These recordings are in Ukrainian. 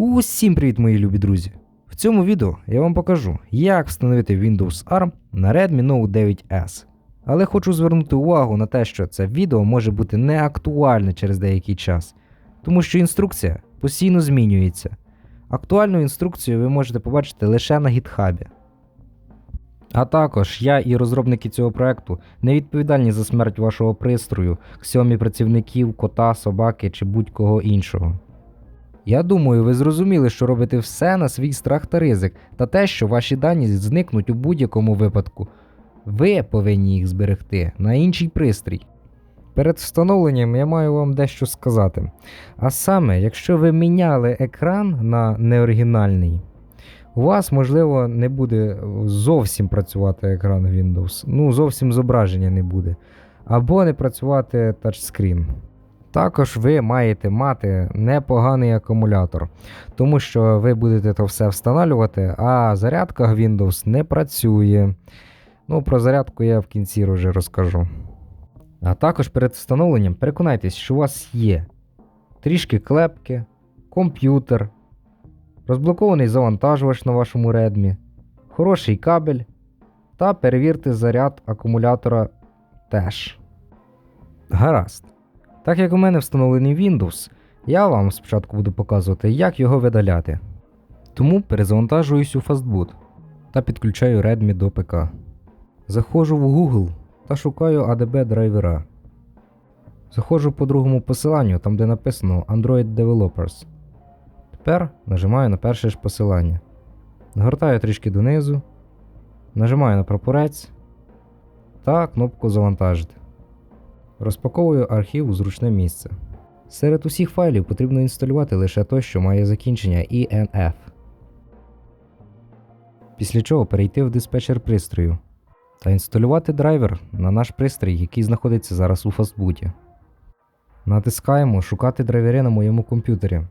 Усім привіт, мої любі друзі! В цьому відео я вам покажу, як встановити Windows ARM на Redmi Note 9S. Але хочу звернути увагу на те, що це відео може бути неактуальне через деякий час, тому що інструкція постійно змінюється. Актуальну інструкцію ви можете побачити лише на гітхабі. А також я і розробники цього проекту не відповідальні за смерть вашого пристрою, Xiaomi працівників, кота, собаки чи будь-кого іншого. Я думаю, ви зрозуміли, що робите все на свій страх та ризик, та те, що ваші дані зникнуть у будь-якому випадку. Ви повинні їх зберегти на інший пристрій. Перед встановленням я маю вам дещо сказати. А саме, якщо ви міняли екран на неоригінальний, у вас, можливо, не буде зовсім працювати екран Windows. Ну, зовсім зображення не буде. Або не працювати тачскрін. Також ви маєте мати непоганий акумулятор, тому що ви будете то все встановлювати, а зарядка Windows не працює. Ну, про зарядку я в кінці вже розкажу. А також перед встановленням переконайтесь, що у вас є трішки клепки, комп'ютер, розблокований завантажувач на вашому Redmi, хороший кабель та перевірте заряд акумулятора теж. Гаразд. Так як у мене встановлений Windows, я вам спочатку буду показувати, як його видаляти. Тому перезавантажуюсь у Fastboot та підключаю Redmi до ПК. Заходжу в Google та шукаю ADB драйвера. Заходжу по другому посиланню, там де написано Android Developers. Тепер нажимаю на перше ж посилання. Нагортаю трішки донизу, нажимаю на прапорець та кнопку Завантажити. Розпаковую архів у зручне місце. Серед усіх файлів потрібно інсталювати лише той, що має закінчення INF. Після чого перейти в диспетчер пристрою та інсталювати драйвер на наш пристрій, який знаходиться зараз у фастбуті. Натискаємо Шукати драйвери на моєму комп'ютері.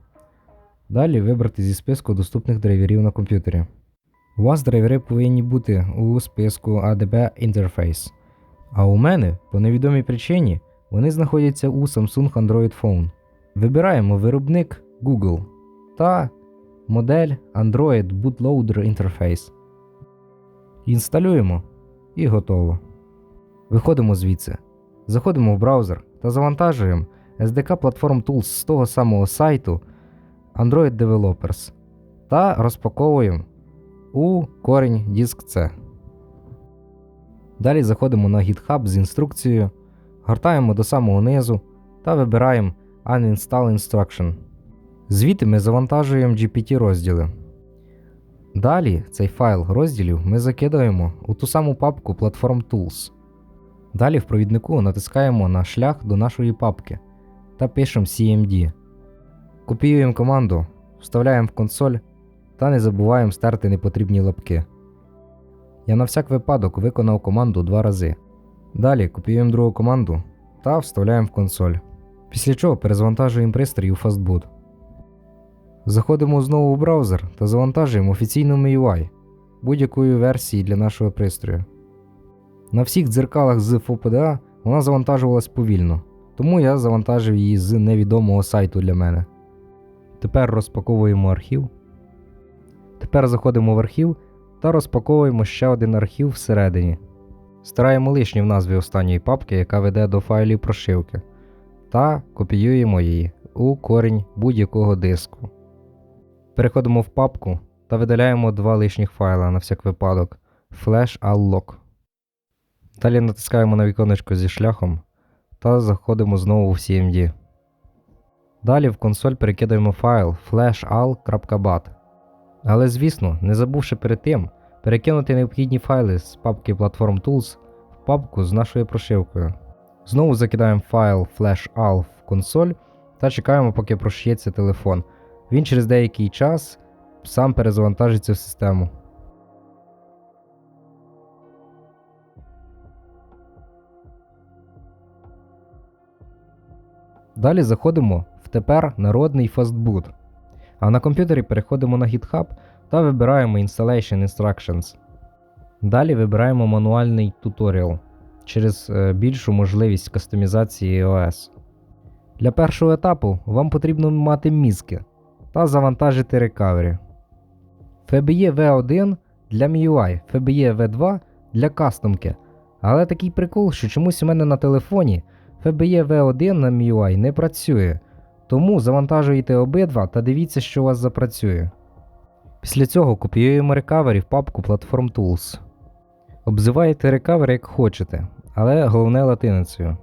Далі вибрати зі списку доступних драйверів на комп'ютері. У вас драйвери повинні бути у списку ADB Interface. А у мене, по невідомій причині, вони знаходяться у Samsung Android Phone. Вибираємо виробник Google та модель Android Bootloader Interface. Інсталюємо і готово. Виходимо звідси. Заходимо в браузер та завантажуємо SDK Platform Tools з того самого сайту Android Developers та розпаковуємо у корінь Disk C. Далі заходимо на GitHub з інструкцією, гортаємо до самого низу та вибираємо Uninstall Instruction. Звідти ми завантажуємо GPT розділи. Далі цей файл розділів ми закидаємо у ту саму папку Platform Tools. Далі в провіднику натискаємо на шлях до нашої папки та пишемо CMD. Копіюємо команду, вставляємо в консоль та не забуваємо стерти непотрібні лапки. Я на всяк випадок виконав команду два рази. Далі копіюємо другу команду та вставляємо в консоль. Після чого перезавантажуємо пристрій у Fastboot. Заходимо знову в браузер та завантажуємо офіційну MIUI будь-якої версії для нашого пристрою. На всіх дзеркалах з FOPDA вона завантажувалась повільно, тому я завантажив її з невідомого сайту для мене. Тепер розпаковуємо архів. Тепер заходимо в архів та розпаковуємо ще один архів всередині. Стираємо лишні в назві останньої папки, яка веде до файлів прошивки, та копіюємо її у корінь будь-якого диску. Переходимо в папку та видаляємо два лишніх файла на всяк випадок Flash Unlock. Далі натискаємо на віконечко зі шляхом та заходимо знову в CMD. Далі в консоль перекидаємо файл flashal.bat. Але, звісно, не забувши перед тим, перекинути необхідні файли з папки Platform Tools в папку з нашою прошивкою. Знову закидаємо файл flashal в консоль та чекаємо, поки прошиється телефон. Він через деякий час сам перезавантажиться в систему. Далі заходимо в тепер народний фастбут. А на комп'ютері переходимо на GitHub та вибираємо Installation Instructions. Далі вибираємо мануальний туторіал через е, більшу можливість кастомізації OS. Для першого етапу вам потрібно мати мізки та завантажити Recovery. FBE V1 для MIUI, FBE V2 для кастомки. Але такий прикол, що чомусь у мене на телефоні FBE V1 на MIUI не працює. Тому завантажуєте обидва та дивіться, що у вас запрацює. Після цього копіюємо Recovery в папку Platform Tools. Обзиваєте Recovery як хочете, але головне латиницею.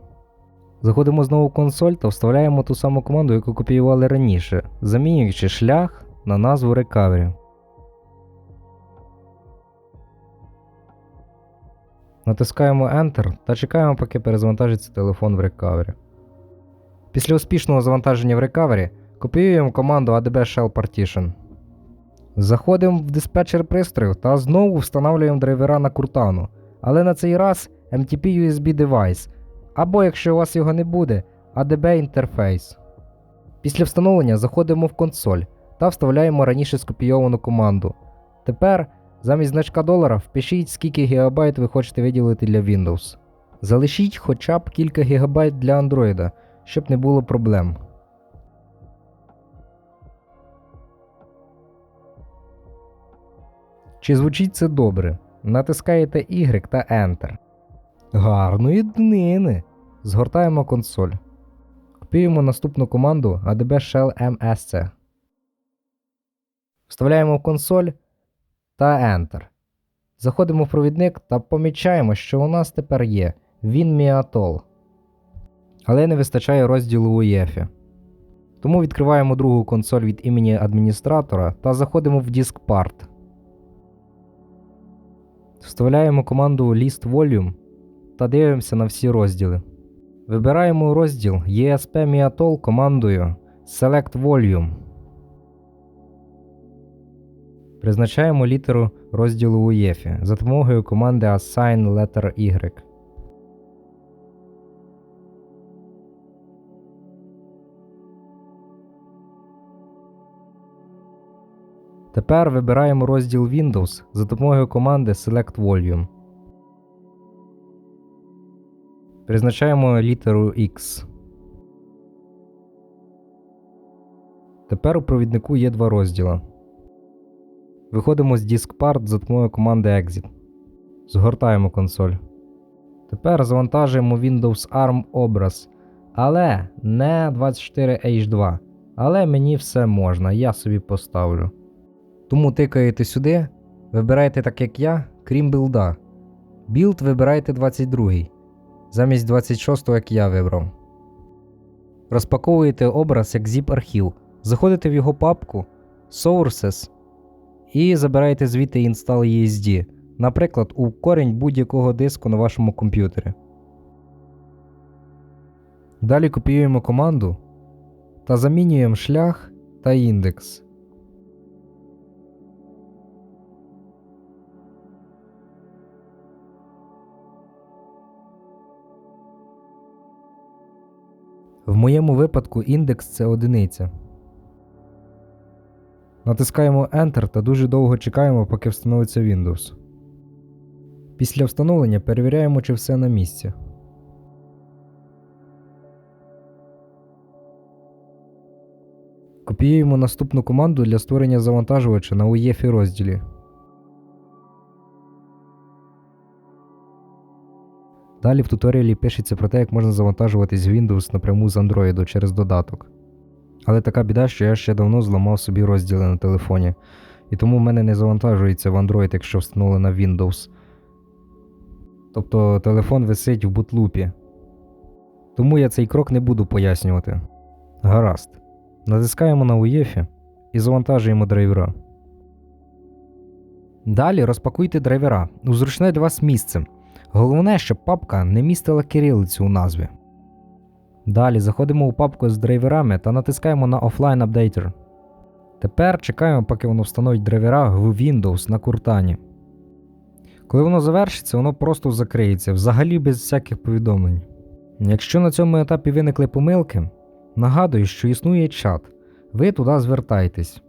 Заходимо знову в консоль та вставляємо ту саму команду, яку копіювали раніше, замінюючи шлях на назву Recovery. Натискаємо Enter та чекаємо, поки перезавантажиться телефон в Recovery. Після успішного завантаження в Recovery копіюємо команду ADB Shell Partition. Заходимо в диспетчер пристрою та знову встановлюємо драйвера на Cortana, але на цей раз MTP USB Device, або якщо у вас його не буде, ADB інтерфейс. Після встановлення заходимо в консоль та вставляємо раніше скопійовану команду. Тепер замість значка долара впишіть, скільки гігабайт ви хочете виділити для Windows. Залишіть хоча б кілька гігабайт для Android, щоб не було проблем. Чи звучить це добре? Натискаєте Y та Enter. Гарної днини. Згортаємо консоль. Копіюємо наступну команду ADB Shell MSC. Вставляємо в консоль та Enter. Заходимо в провідник та помічаємо, що у нас тепер є WinMeAtol. Але не вистачає розділу у. Тому відкриваємо другу консоль від імені адміністратора та заходимо в DiskPart. Вставляємо команду List Volume та дивимося на всі розділи. Вибираємо розділ ESP Miatol командою Select Volume. Призначаємо літеру розділу UEFI за допомогою команди Assign Letter Y. Тепер вибираємо розділ Windows за допомогою команди Select Volume. Призначаємо літеру X. Тепер у провіднику є два розділа. Виходимо з DiskPart за допомогою команди Exit. Згортаємо консоль. Тепер завантажуємо Windows ARM образ. Але не 24H2. Але мені все можна, я собі поставлю. Тому тикаєте сюди, вибираєте так як я, крім білда. Білд вибираєте 22 замість 26 як я вибрав. Розпаковуєте образ як zip архів, заходите в його папку Sources і забираєте звідти Install ESD, наприклад, у корінь будь-якого диску на вашому комп'ютері. Далі копіюємо команду та замінюємо шлях та індекс. В моєму випадку індекс це одиниця. Натискаємо Enter та дуже довго чекаємо, поки встановиться Windows. Після встановлення перевіряємо, чи все на місці. Копіюємо наступну команду для створення завантажувача на UEFI розділі. Далі в туторіалі пишеться про те, як можна завантажувати з Windows напряму з Android через додаток. Але така біда, що я ще давно зламав собі розділи на телефоні, і тому в мене не завантажується в Android, якщо встановлена Windows. Тобто телефон висить в бутлупі. Тому я цей крок не буду пояснювати. Гаразд. Натискаємо на UEFI і завантажуємо драйвера. Далі розпакуйте драйвера у зручне для вас місце. Головне, щоб папка не містила кирилицю у назві. Далі заходимо у папку з драйверами та натискаємо на Offline Updater. Тепер чекаємо, поки воно встановить драйвера в Windows на куртані. Коли воно завершиться, воно просто закриється, взагалі без всяких повідомлень. Якщо на цьому етапі виникли помилки, нагадую, що існує чат. Ви туди звертайтесь.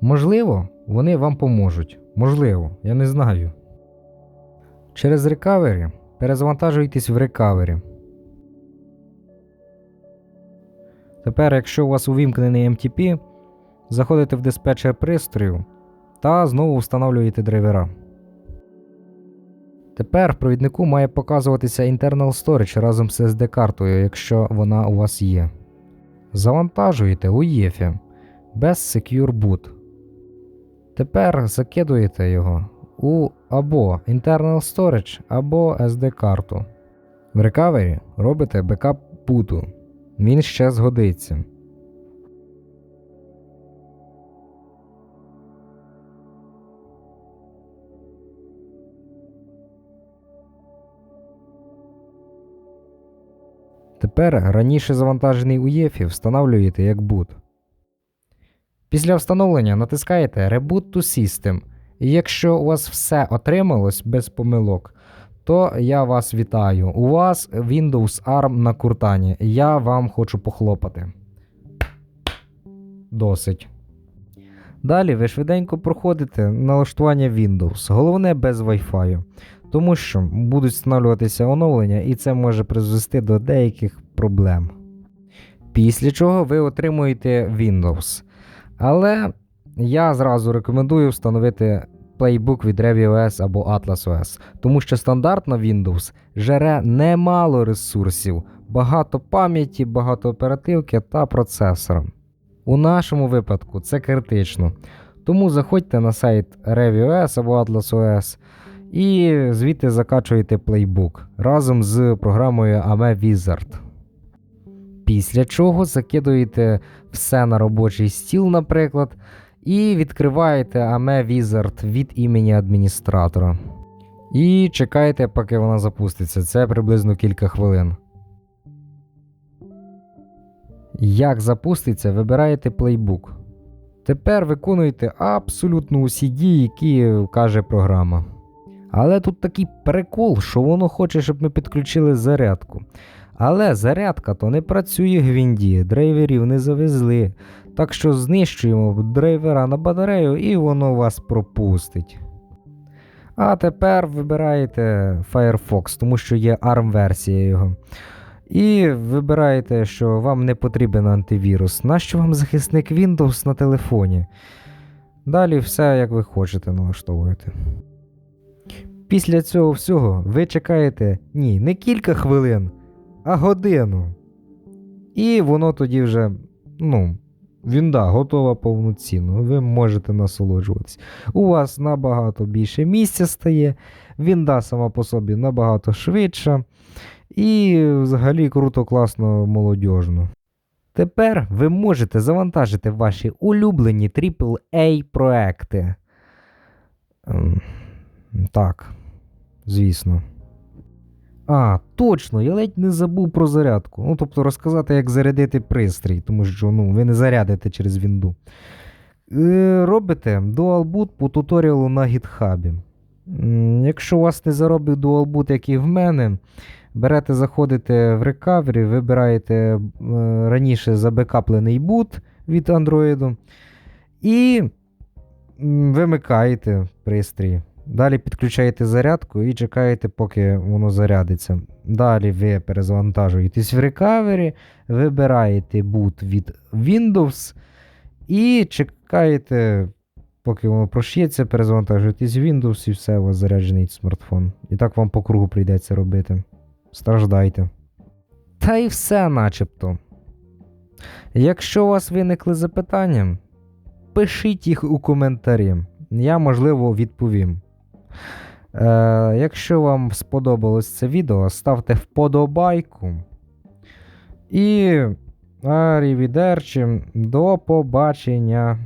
Можливо, вони вам поможуть. Можливо, я не знаю. Через Recovery перезавантажуйтесь в Recovery. Тепер, якщо у вас увімкнений MTP, заходите в диспетчер пристрою та знову встановлюєте драйвера. Тепер в провіднику має показуватися Internal Storage разом з SD-картою, якщо вона у вас є. Завантажуєте у ЄФі без Secure Boot. Тепер закидуєте його у або Internal Storage, або SD-карту. В рекавері робите бекап буту. Він ще згодиться. Тепер раніше завантажений UEFI встановлюєте як boot. Після встановлення натискаєте Reboot to System. І якщо у вас все отрималось без помилок, то я вас вітаю. У вас Windows ARM на куртані. Я вам хочу похлопати. Досить. Далі ви швиденько проходите налаштування Windows, головне без Wi-Fi, тому що будуть встановлюватися оновлення, і це може призвести до деяких проблем. Після чого ви отримуєте Windows. Але я зразу рекомендую встановити Playbook від ReviOS або AtlasOS, тому що стандартна Windows жере немало ресурсів, багато пам'яті, багато оперативки та процесора. У нашому випадку це критично. Тому заходьте на сайт ReviOS або AtlasOS і звідти закачуєте Playbook разом з програмою AME Wizard. Після чого закидуєте все на робочий стіл, наприклад, і відкриваєте AME Wizard від імені адміністратора. І чекаєте, поки вона запуститься. Це приблизно кілька хвилин. Як запуститься, вибираєте Playbook. Тепер виконуєте абсолютно усі дії, які каже програма. Але тут такий прикол, що воно хоче, щоб ми підключили зарядку. Але зарядка то не працює гвінді, драйверів не завезли. Так що знищуємо драйвера на батарею і воно вас пропустить. А тепер вибираєте Firefox, тому що є ARM-версія його. І вибираєте, що вам не потрібен антивірус. Нащо вам захисник Windows на телефоні? Далі все, як ви хочете, налаштовуєте. Після цього всього ви чекаєте ні, не кілька хвилин, а годину. І воно тоді вже, ну, Вінда готова повноцінно. Ви можете насолоджуватись. У вас набагато більше місця стає, вінда сама по собі набагато швидша. І взагалі круто, класно, молодіжно. Тепер ви можете завантажити ваші улюблені AAA проекти. Ем, Так, звісно. А, точно, я ледь не забув про зарядку. Ну, тобто розказати, як зарядити пристрій, тому що ну, ви не зарядите через Вінду. Е, робите Dual Boot по туторіалу на гітхабі. Якщо у вас не заробив Dual Boot, як і в мене, берете, заходите в Recovery, вибираєте е, раніше забекаплений бут від Android і вимикаєте пристрій. Далі підключаєте зарядку і чекаєте, поки воно зарядиться. Далі ви перезавантажуєтесь в Recovery, вибираєте boot від Windows і чекаєте, поки воно прошється, перезавантажуєтесь в Windows і все, у вас заряджений смартфон. І так вам по кругу прийдеться робити. Страждайте. Та й все начебто. Якщо у вас виникли запитання, пишіть їх у коментарі. Я, можливо, відповім. Е, Якщо вам сподобалось це відео, ставте вподобайку. І арівідерчі, до побачення.